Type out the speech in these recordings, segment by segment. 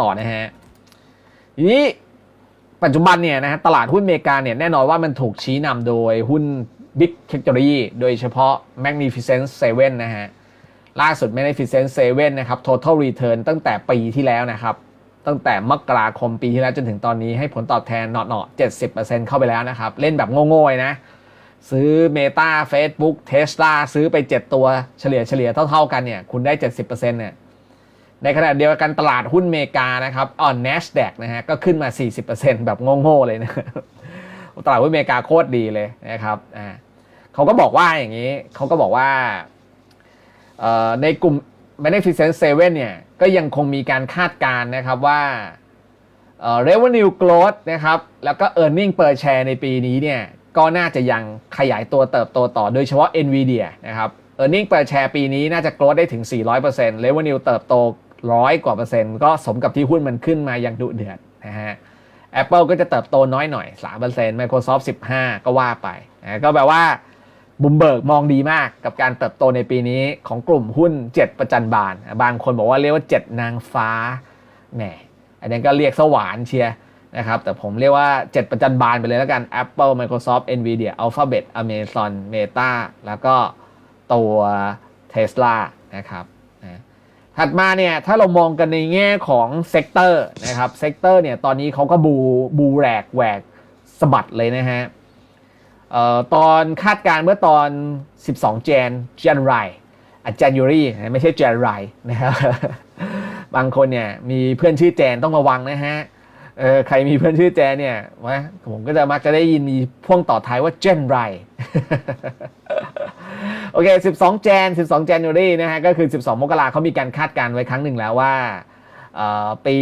ต่อนะฮะทีนี้ปัจจุบันเนี่ยนะฮะตลาดหุ้นอเมริกาเนี่ยแน่นอนว่ามันถูกชี้นำโดยหุ้น Big Factory โดยเฉพาะ Magnificent Seven นะฮะล่าสุด Magnificent Seven นะครับ Total Return ตั้งแต่ปีที่แล้วนะครับ ตั้งแต่มกราคมปีที่แล้วจนถึงตอนนี้ให้ผลตอบแทนเนาะๆ70%เข้าไปแล้วนะครับ เล่นแบบโง่ๆนะ ซื้อ Meta Facebook Tesla ซื้อไป 7 ตัวเฉลี่ยเฉลี่ยเท่าๆกันเนี่ย คุณได้ 70%เนี่ย ในขณะเดียวกันตลาดหุ้นอเมริกานะครับอ่อน NASDAQ นะฮะก็ขึ้นมา 40%แบบโง่ๆเลยนะตลาดหุ้นอเมริกาโคตรดีเลยนะครับอ่าเขาก็บอกว่าอย่างนี้เขาก็บอกว่าในกลุ่ม Beneficent 7เนี่ยก็ยังคงมีการคาดการณ์นะครับว่า revenue growth นะครับแล้วก็ earning per share ในปีนี้เนี่ยก็น่าจะยังขยายตัวเติบโตต่อโดยเฉพาะ Nvidia นะครับ earning per share ปีนี้น่าจะ growth ได้ถึง 400% revenue เติบโต ร้อยกว่าเปอร์เซ็นต์ก็สมกับที่หุ้นมันขึ้นมาอย่างดุเดือดนะฮะ Apple ก็จะเติบโตน้อยหน่อย 3% Microsoft 15 ก็ว่าไปนะก็แปลว่าบุมเบิร์กมองดีมากกับการเติบโตในปีนี้ของกลุ่มหุ้น 7 ประจันบาน บางคนบอกว่าเรียกว่า 7 นางฟ้าแหมอันนี้ก็เรียกสวานเชียนะครับ แต่ผมเรียกว่า 7 ประจันบานไปเลยแล้วกัน Apple Microsoft Nvidia Alphabet Amazon Meta แล้วก็ตัว Tesla นะครับ ถัดมาเนี่ยถ้าเรามองกันในแง่ของเซกเตอร์นะครับเซกเตอร์เนี่ยตอนนี้เขาก็บูบูแหลกแหวกสะบัดเลยนะฮะออตอนคาดการณ์เมื่อตอน 12 เจนเจนไรอาจารย์ยูรี่ไม่ใช่เจนไรนะครับบางคนเนี่ยมีเพื่อนชื่อแจนต้องระวังนะฮะเออใครมีเพื่อนชื่อแจนเนี่ยวะผมก็จะมักจะได้ยินมีพ่วงต่อท้ายว่าเจนไร โอเค 12แจน12แจนยูรี่นะฮะ ก็คือ 12 มกราเขามีการคาดการณ์ไว้ครั้งหนึ่งแล้วว่าปี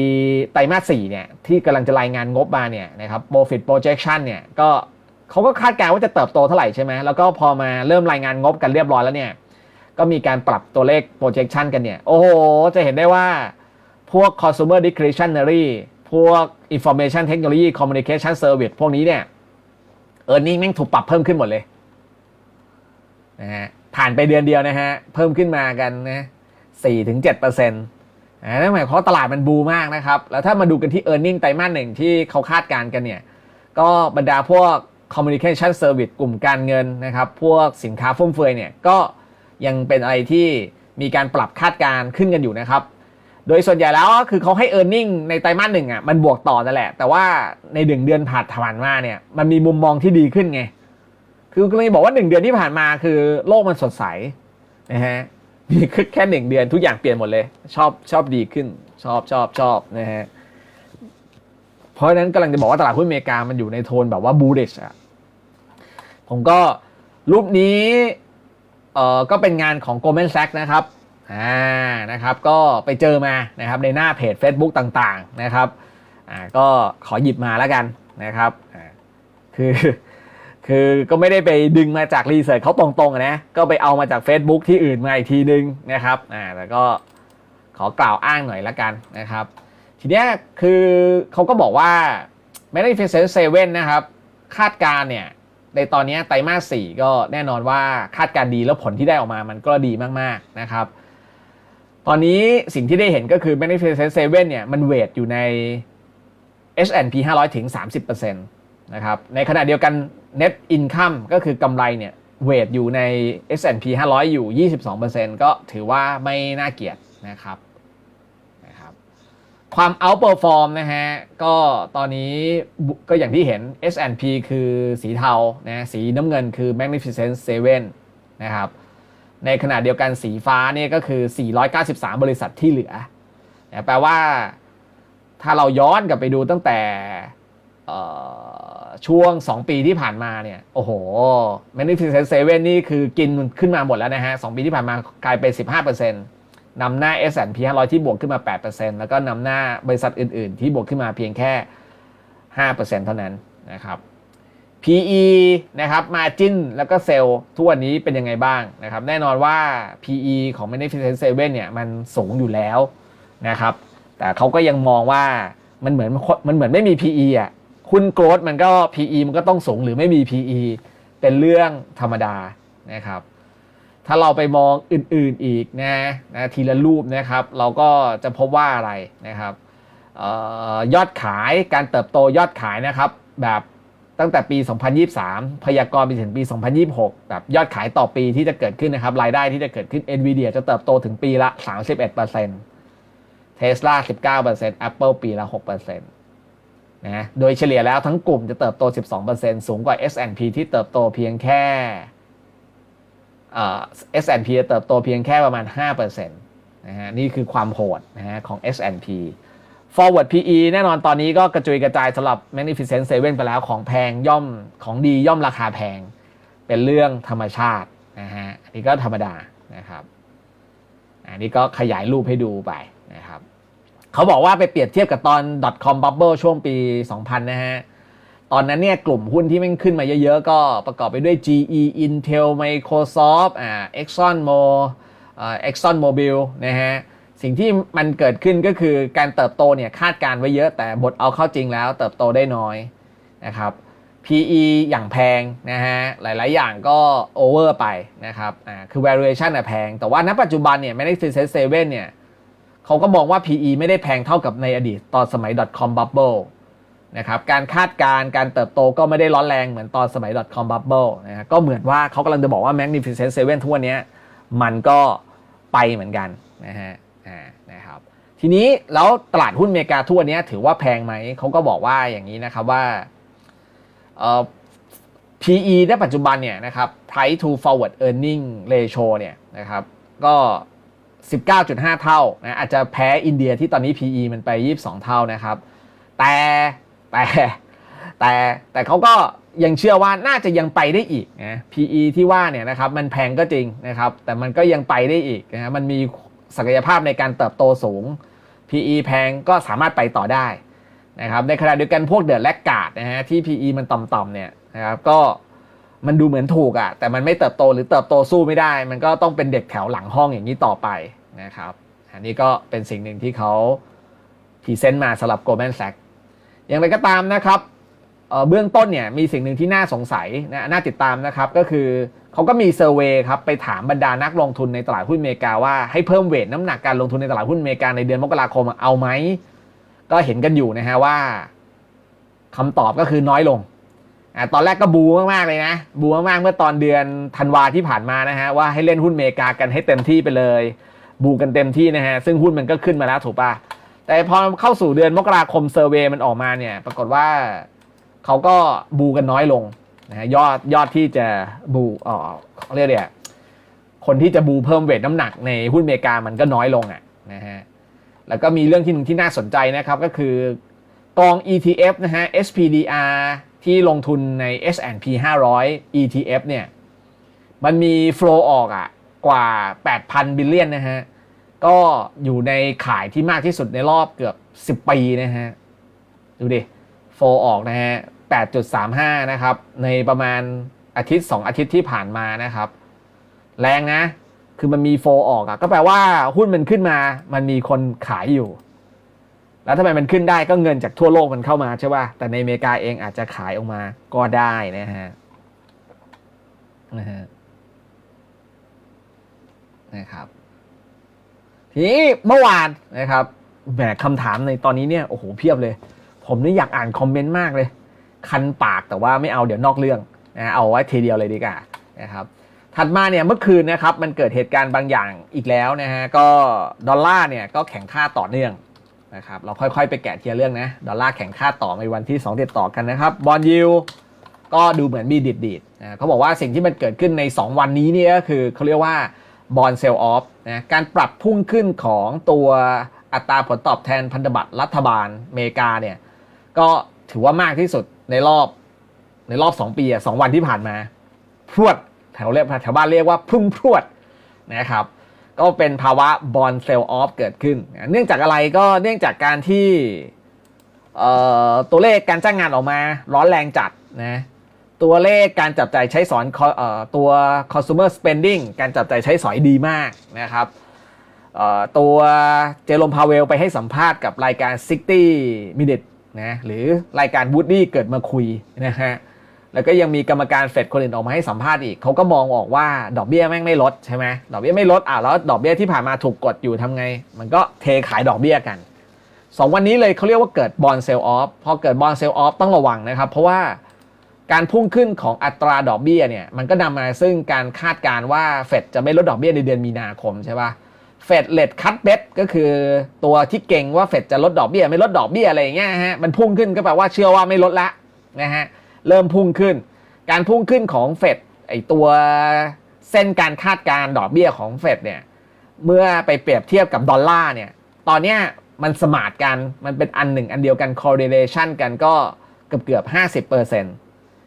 ไตรมาส4เนี่ย ที่กำลังจะรายงานงบมาเนี่ยนะครับ profit projection เนี่ย ก็เขาก็คาดการณ์ว่าจะเติบโตเท่าไหร่ใช่ไหม แล้วก็พอมาเริ่มรายงานงบกันเรียบร้อยแล้วเนี่ย ก็มีการปรับตัวเลข projection กันเนี่ย โอ้โห จะเห็นได้ว่าพวก consumer discretionary พวก information technology communication service พวกนี้เนี่ย earning แม่งถูกปรับเพิ่มขึ้นหมดเลยนะฮะ ผ่านไปเดือนเดียวนะฮะ เพิ่มขึ้นมากันนะสี่ถึงเจ็ดเปอร์เซ็นต์นั่นหมายความว่าตลาดมันบูมากนะครับ แล้วถ้ามาดูกันที่ e a r n i n g ไตรมาสหนึ่งที่เขาคาดการณ์กันเนี่ย ก็บรรดาพวก communication service กลุ่มการเงินนะครับ พวกสินค้าฟุ่มเฟือยเนี่ยก็ยังเป็นอะไรที่มีการปรับคาดการณ์ขึ้นกันอยู่นะครับ โดยส่วนใหญ่แล้วก็คือเขาให้ e a r n i n g ในไตรมาสหนึ่งอะมันบวกต่อนั่นแหละ แต่ว่าในหนึ่งเดือนผ่านผ่านมาเนี่ยมันมีมุมมองที่ดีขึ้นไง คือกำลังจะบอกว่าหนึ่งเดือนที่ผ่านมาคือโลกมันสดใสนะฮะมีแค่หนึ่งเดือนทุกอย่างเปลี่ยนหมดเลย ชอบชอบดีขึ้น ชอบชอบชอบนะฮะเพราะฉะนั้นกำลังจะบอกว่าตลาดหุ้นอเมริกามันอยู่ในโทนแบบว่าบูริชอะผมก็รูปนี้เอ่อก็เป็นงานของ Goldman Sachs นะครับอ่านะครับ ก็ไปเจอมานะครับในหน้าเพจ Facebook ต่างๆนะครับอ่าก็ขอหยิบมาแล้วกันนะครับอ่าคือ คือก็ไม่ได้ไปดึงมาจากรีเสิร์ชเขาตรงๆนะ ก็ไปเอามาจาก Facebook ที่อื่นมาอีกทีนึงนะครับอ่าแต่ก็ขอกล่าวอ้างหน่อยละกันนะครับ ทีเนี้ยคือเขาก็บอกว่า Magnificent Seven นะครับ คาดการณ์เนี่ยในตอนนี้ไตรมาส 4 ก็แน่นอนว่าคาดการณ์ดีแล้วผลที่ได้ออกมามันก็ดีมากๆนะครับ ตอนนี้สิ่งที่ได้เห็นก็คือ Magnificent Seven เนี่ยมันเวทอยู่ใน S&P 500 ถึง 30%นะครับในขณะเดียวกัน Net Income ก็คือกำไรเนี่ยเวทอยู่ใน S&P 500 อยู่ 22%ก็ถือว่าไม่น่าเกลียดนะครับนะครับ ความ outperform นะฮะ ก็ตอนนี้ก็อย่างที่เห็น S&P คือสีเทานะสีน้ำเงินคือ Magnificent Seven นะครับในขณะเดียวกันสีฟ้าเนี่ยก็คือ 493 บริษัทที่เหลือ แปลว่าถ้าเราย้อนกลับไปดูตั้งแต่ ช่วง 2 ปีที่ผ่านมาเนี่ยโอ้โห Magnificent Seven นี่คือกินขึ้นมาหมดแล้วนะฮะ2ปีที่ผ่านมากลายเป็น 15%นำหน้า S&P 500 ที่บวกขึ้นมา 8%แล้วก็นำหน้าบริษัทอื่น ๆ ที่บวกขึ้นมาเพียงแค่ 5%เท่านั้นนะครับ PE นะครับ Margin แล้วก็เซลล์ทุกวันนี้เป็นยังไงบ้างนะครับ แน่นอนว่า PE ของ Magnificent Seven เนี่ยมันสูงอยู่แล้วนะครับ แต่เขาก็ยังมองว่ามันเหมือนมันเหมือนไม่มี PE อะ หุ้นโกรดมันก็ PE มันก็ต้องสูงหรือไม่มี PE เป็นเรื่องธรรมดานะครับ ถ้าเราไปมองอื่นๆอีกนะนะทีละรูปนะครับ เราก็จะพบว่าอะไรนะครับออยอดขายการเติบโตยอดขายนะครับแบบตั้งแต่ปี 2023 พยากรณ์ไปถึงปี 2026 แบบยอดขายต่อปีที่จะเกิดขึ้นนะครับ รายได้ที่จะเกิดขึ้น NVIDIA จะเติบโตถึงปีละ 31% Tesla 19% Apple ปีละ 6% นะโดยเฉลี่ยแล้วทั้งกลุ่มจะเติบโต 12%สูงกว่า S&P ที่เติบโตเพียงแค่ S&P จะเติบโตเพียงแค่ประมาณ 5%นะฮะนี่คือความโหดนะฮะของ S&P forward PE แน่นอนตอนนี้ก็กระจุยกระจายสำหรับ Magnificent Seven ไปแล้วของแพงย่อมของดีย่อมราคาแพง เป็นเรื่องธรรมชาตินะฮะอันนี้ก็ธรรมดานะครับ อันนี้ก็ขยายรูปให้ดูไปนะครับ เขาบอกว่าไปเปรียบเทียบกับตอน .com bubble ช่วงปี 2000 นะฮะ ตอนนั้นเนี่ยกลุ่มหุ้นที่มันขึ้นมาเยอะๆ ก็ประกอบไปด้วย GE Intel Microsoft อ่า Exxon Mo อ่า Exxon Mobil นะฮะ สิ่งที่มันเกิดขึ้นก็คือการเติบโตเนี่ยคาดการไว้เยอะแต่บทเอาเข้าจริงแล้วเติบโตได้น้อยนะครับ PE อย่างแพงนะฮะ หลายๆ อย่างก็ over ไปนะครับ อ่า คือ valuation อะแพง แต่ว่าณปัจจุบันเนี่ย Magnificent Seven เนี่ย เขาก็มองว่า PE ไม่ได้แพงเท่ากับในอดีตตอนสมัย .com bubble นะครับการคาดการณ์การเติบโตก็ไม่ได้ร้อนแรงเหมือนตอนสมัย .com bubble นะก็เหมือนว่าเขากำลังจะบอกว่า Magnificent Seven ทั่วเนี้ยมันก็ไปเหมือนกันนะฮะนะครับทีนี้แล้วตลาดหุ้นอเมริกาทั่วเนี้ยถือว่าแพงไหม เขาก็บอกว่าอย่างนี้นะครับว่า PE ในปัจจุบันเนี่ยนะครับ price to forward earning ratio เนี่ยนะครับก็ 19.5 เท่านะอาจจะแพ้อินเดียที่ตอนนี้ PE มันไป 22 เท่านะครับ แต่แต่แต่แต่เขาก็ยังเชื่อว่าน่าจะยังไปได้อีกนะ PE ที่ว่าเนี่ยนะครับมันแพงก็จริงนะครับ แต่มันก็ยังไปได้อีกนะฮะมันมีศักยภาพในการเติบโตสูง PE แพงก็สามารถไปต่อได้นะครับในขณะเดียวกันพวกเดือดแลกกาดนะฮะที่ PE มันต่ำๆเนี่ยนะครับก็มันดูเหมือนถูกอะ่ะแต่มันไม่เติบโตหรือเติบโตสู้ไม่ได้ มันก็ต้องเป็นเด็กแถวหลังห้องอย่างนี้ต่อไป นะครับ อันนี้ก็เป็นสิ่งหนึ่งที่เขาพรีเซนต์มาสำหรับ Goldman Sachs อย่างไรก็ตามนะครับเเบื้องต้นเนี่ยมีสิ่งหนึ่งที่น่าสงสัยนะน่าติดตามนะครับก็คือเขาก็มีเซอร์เวยครับไปถามบรรดานักลงทุนในตลาดหุ้นอเมริกาว่าให้เพิ่มเวทน้ำหนักการลงทุนในตลาดหุ้นอเมริกาในเดือนมกราคมเอาไหม ก็เห็นกันอยู่นะฮะว่าคำตอบก็คือน้อยลงอตอนแรกก็บูมากๆเลยนะ บูมากๆเมื่อตอนเดือนธันวาที่ผ่านมานะฮะว่าให้เล่นหุ้นอเมริกากันให้เต็มที่ไปเลย บูกันเต็มที่นะฮะ ซึ่งหุ้นมันก็ขึ้นมาแล้วถูกปะแต่พอเข้าสู่เดือนมกราคมเซอร์เวยมันออกมาเนี่ย ปรากฏว่าเขาก็บูกันน้อยลงนะฮะยอดยอดที่จะบูอ๋อเขาเรียกเนี่ยคนที่จะบูเพิ่มเวทน้ำหนักในหุ้นอเมริกามันก็น้อยลงอะนะฮะแล้วก็มีเรื่องที่หนึ่งที่น่าสนใจนะครับก็คือกอง ETF นะฮะ SPDR ที่ลงทุนใน S&P 500 ETF เนี่ย มันมี flow ออกอะ กว่า 8,000 บิลเลียนนะฮะ ก็อยู่ในขายที่มากที่สุดในรอบเกือบ 10 ปีนะฮะ ดูดิ flow ออกนะฮะ 8.35 นะครับ ในประมาณอาทิตย์ 2 อาทิตย์ที่ผ่านมานะครับ แรงนะ คือมันมีโฟออกอะก็แปลว่าหุ้นมันขึ้นมา มันมีคนขายอยู่ แล้วทำไมมันขึ้นได้ก็เงินจากทั่วโลกมันเข้ามาใช่ป่ะ แต่ในอเมริกาเองอาจจะขายออกมาก็ได้นะฮะนะฮะ นะครับ ทีนี้เมื่อวานนะครับแหมคำถามในตอนนี้เนี่ยโอ้โหเพียบเลย ผมนี่อยากอ่านคอมเมนต์มากเลย คันปากแต่ว่าไม่เอาเดี๋ยวนอกเรื่องนะเอาไว้ทีเดียวเลยดีกว่านะครับถัดมาเนี่ยเมื่อคืนนะครับมันเกิดเหตุการณ์บางอย่างอีกแล้วนะฮะก็ดอลลาร์เนี่ยก็แข็งค่าต่อเนื่องนะครับเราค่อยๆไปแกะเทียเรื่องนะดอลลาร์แข็งค่าต่อในวันที่2ติดต่อกันนะครับบอลยิวก็ดูเหมือนมีดิดดีดๆนะเขาบอกว่าสิ่งที่มันเกิดขึ้นใน 2 วันนี้เนี่ยก็คือเขาเรียกว่า บอลเซลออฟนะการปรับพุ่งขึ้นของตัวอัตราผลตอบแทนพันธบัตรรัฐบาลอเมริกาเนี่ยก็ถือว่ามากที่สุดในรอบในรอบ 2 ปีอะสองวันที่ผ่านมา พรวดแถวเรียกแถวบ้านเรียกว่าพุ่งพรวดนะครับก็เป็นภาวะบอลเซลออฟเกิดขึ้น เนื่องจากอะไรก็เนื่องจากการที่ตัวเลขการจ้างงานออกมาร้อนแรงจัดนะ ตัวเลขการจับจ่ายใช้สอยเอ่อตัว consumer spending การจับจ่ายใช้สอยดีมากนะครับตัวเจอร์มพาเวลไปให้สัมภาษณ์กับรายการ 60 minute นะหรือรายการ Woody เกิดมาคุยนะฮะแล้วก็ยังมีกรรมการเฟดคนอื่นออกมาให้สัมภาษณ์อีกเขาก็มองออกว่าดอกเบี้ยแม่งไม่ลดใช่ไหมดอกเบี้ยไม่ลดอะแล้วดอกเบี้ยที่ผ่านมาถูกกดอยู่ทำไง มันก็เทขายดอกเบี้ยกันสองวันนี้เลยเขาเรียกว่าเกิดบอลเซลล์ออฟพอเกิดบอลเซลล์ออฟต้องระวังนะครับ เพราะว่า การพุ่งขึ้นของอัตราดอกเบี้ยเนี่ยมันก็นำมาซึ่งการคาดการว่าเฟดจะไม่ลดดอกเบี้ยในเดือนมีนาคมใช่ปะเฟดเลดคัตเบสก็คือตัวที่เก่งว่าเฟดจะลดดอกเบี้ยไม่ลดดอกเบี้ยอะไรอย่างเงี้ยฮะมันพุ่งขึ้นก็แปลว่าเชื่อว่าไม่ลดละนะฮะเริ่มพุ่งขึ้น การพุ่งขึ้นของเฟดไอตัวเส้นการคาดการดอกเบี้ยของเฟดเนี่ยเมื่อไปเปรียบเทียบกับดอลลาร์เนี่ยตอนเนี้ยมันสมาร์ทกันมันเป็นอันหนึ่งอันเดียวกัน correlation กันก็เกือบเกือบห้าสิบเปอร์เซ็นต์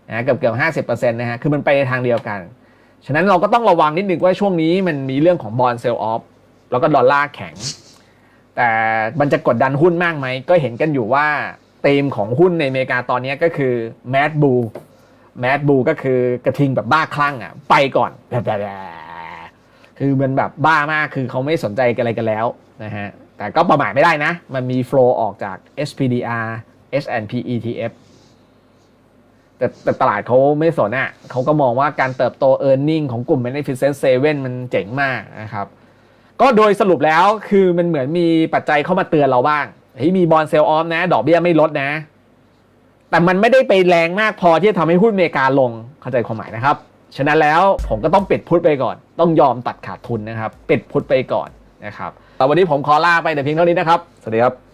นะเกือบเกือบห้าสิบเปอร์เซ็นต์นะฮะคือมันไปในทางเดียวกัน ฉะนั้นเราก็ต้องระวังนิดนึงว่าช่วงนี้มันมีเรื่องของบอลเซลล์ออฟแล้วก็ดอลลาร์แข็ง แต่มันจะกดดันหุ้นมากไหม ก็เห็นกันอยู่ว่าธีมของหุ้นในอเมริกาตอนนี้ก็คือ mad bull mad bull ก็คือกระทิงแบบบ้าคลั่งอะไปก่อนแบบคือมันแบบบ้ามากคือเขาไม่สนใจกันอะไรกันแล้วนะฮะแต่ก็ประมาทไม่ได้นะ มันมีโฟล์ออกจาก SPDR S&P ETF แต่แต่ตลาดเขาไม่สนอะเขาก็มองว่าการเติบโต e a r n i n g ของกลุ่ม Beneficent 7มันเจ๋งมากนะครับ ก็โดยสรุปแล้วคือมันเหมือนมีปัจจัยเข้ามาเตือนเราบ้างเฮ้ยมีบอลเซลออฟนะ ดอกเบี้ยไม่ลดนะ แต่มันไม่ได้ไปแรงมากพอที่จะทำให้หุ้นอเมริกาลงเข้าใจความหมายนะครับ ฉะนั้นแล้วผมก็ต้องปิดพุทไปก่อน ต้องยอมตัดขาดทุนนะครับปิดพุทไปก่อนนะครับแต่วันนี้ผมขอลาไปแต่เพียงเท่านี้นะครับ สวัสดีครับ